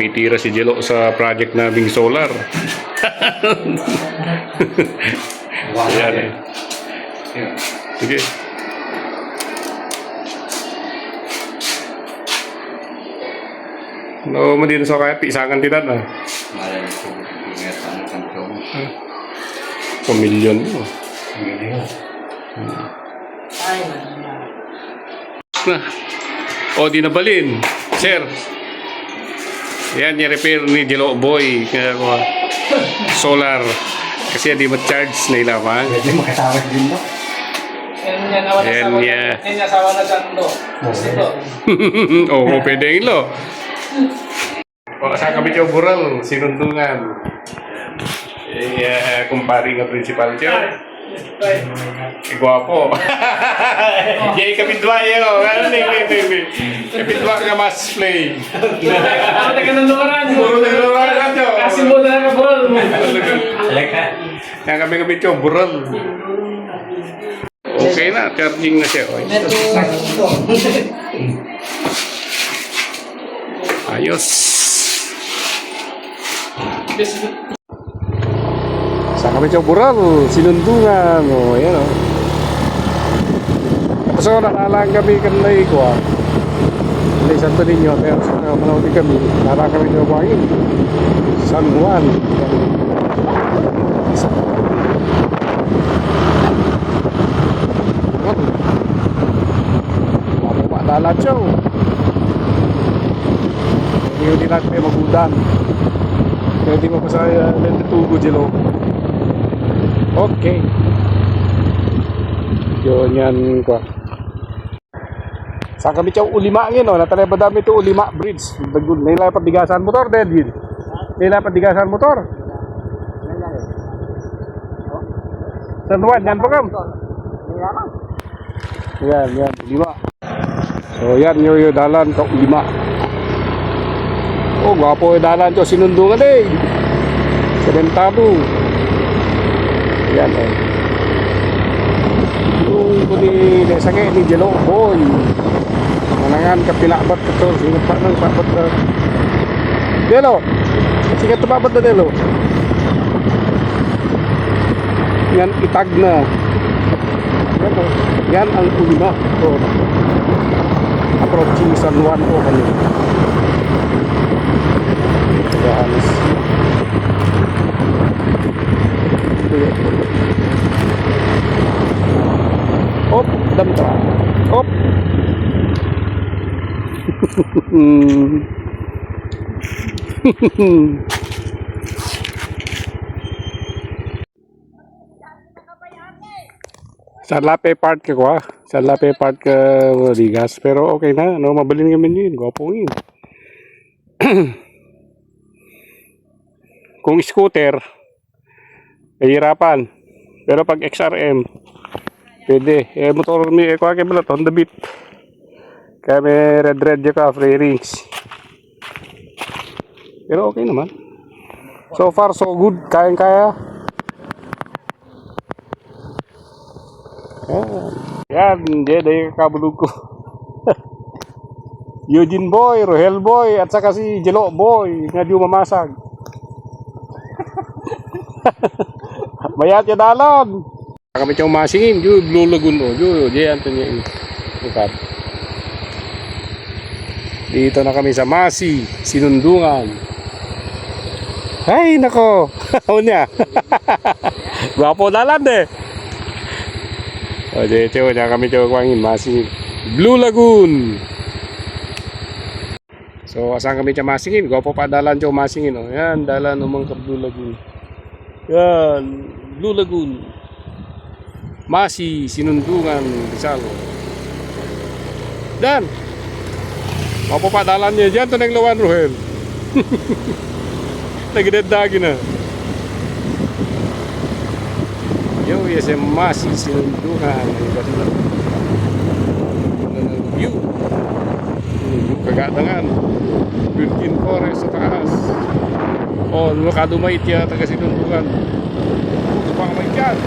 tumitira si Jelo sa project naming solar. Ayan eh. Sige. No, mo dito sa kaya pisangan tinan ah. Itu ingatan kantong. Pamilyon mo. Ini Ay. Na. O, di nabalin. Sir. Yan, yung repair ni Jelo Boy. Kaya ko, solar. Kasi di ma-charge na ilaman. Jadi makasama din mo. Yan na Yan, yan, sawa na dyan. Dito. Oo, oh, pwede yun, lo. Sa kami yung bural, sinundungan. Eh, uh, kumpari nga principal siya. Gwapo. Yay, kapitwa yun. Ano ni, ni. Kapitwa ka mas play. Ako taga ng lugaran. Puro nagluruan na siya. Kasi mo na nakabol. Alaka. Kaya kami kami ito, bural. Okay na, charging na siya. Oy. Ayos. Sa ito, bural. Sinundungan. O, ayan o. Tapos ako, nakalaan kami kanilay ko ah. Kanilay Santo Niño. Pero sa din kami, nakalaan kami ng buhangin. San Juan. Dalat siya. oh. Hindi hindi natin may magudan. Kaya di mo pa sa uh, tugo jelo. Okay. Yun yan ko. Sa kami siya ulima ngin no, natalay ba dami to ulima bridge. Dagud nila patigasan motor dead yun. Nila patigasan motor. San Juan, yan po kam. Yan, yan, lima. So yan yung, yung dalan ka lima. Oh, gwapo yung dalan to sinundungan eh. Sementado. Yan eh. Yung ko ni Nesake ni Jelo Boy. Manangan kapilabat ka to. Singat pa ng papat na. Delo. Singat tumabat na Delo. Yan itag na. Yan po. Yan ang ulima. So, approaching San Juan po kami. Yan. Op, damtra. Op. Sa Lape part ka ko Sa Lape part ka Ligas. Pero okay na. No, mabalin kami yun. Yun. Kung scooter, nahihirapan. Pero pag XRM, pwede. Eh, motor mi, eh, kuha kayo pala, Honda Beat. Kaya may red red ka, free rings. Pero okay naman. So far, so good. Kayang-kaya. Yan. Dahil kabulog ko. Eugene Boy, Rohel Boy, at saka si Jelo Boy, nga di mamasag. Mayat ya dalan. Kami cuma masingin, ju Blue Lagoon o, ju diyan to niya. Dito na kami sa Masi, Sinundungan. Ay, nako. Unya. Gwapo dalan de. O, dito na kami cuma kwangin, Masi. Blue Lagoon. So, asan kami sa Masingin? Gwapo pa dalan cuma Masingin. O, yan, dalan umang ka Blue Lagoon. Yan, Blue Lagoon. Masi, Sinundungan, Rizal. Dan. Mapapadalan niya dyan, ito ng lawan, Rohel. Nagdadagi na. Yo, yes, yung Masi, Sinundungan. Ang ganda. Ganda ng view. Yung kagatangan. Virgin Forest sa taas. Oh, makadumait ya taga Sinundungan. Ito pa kamay dyan.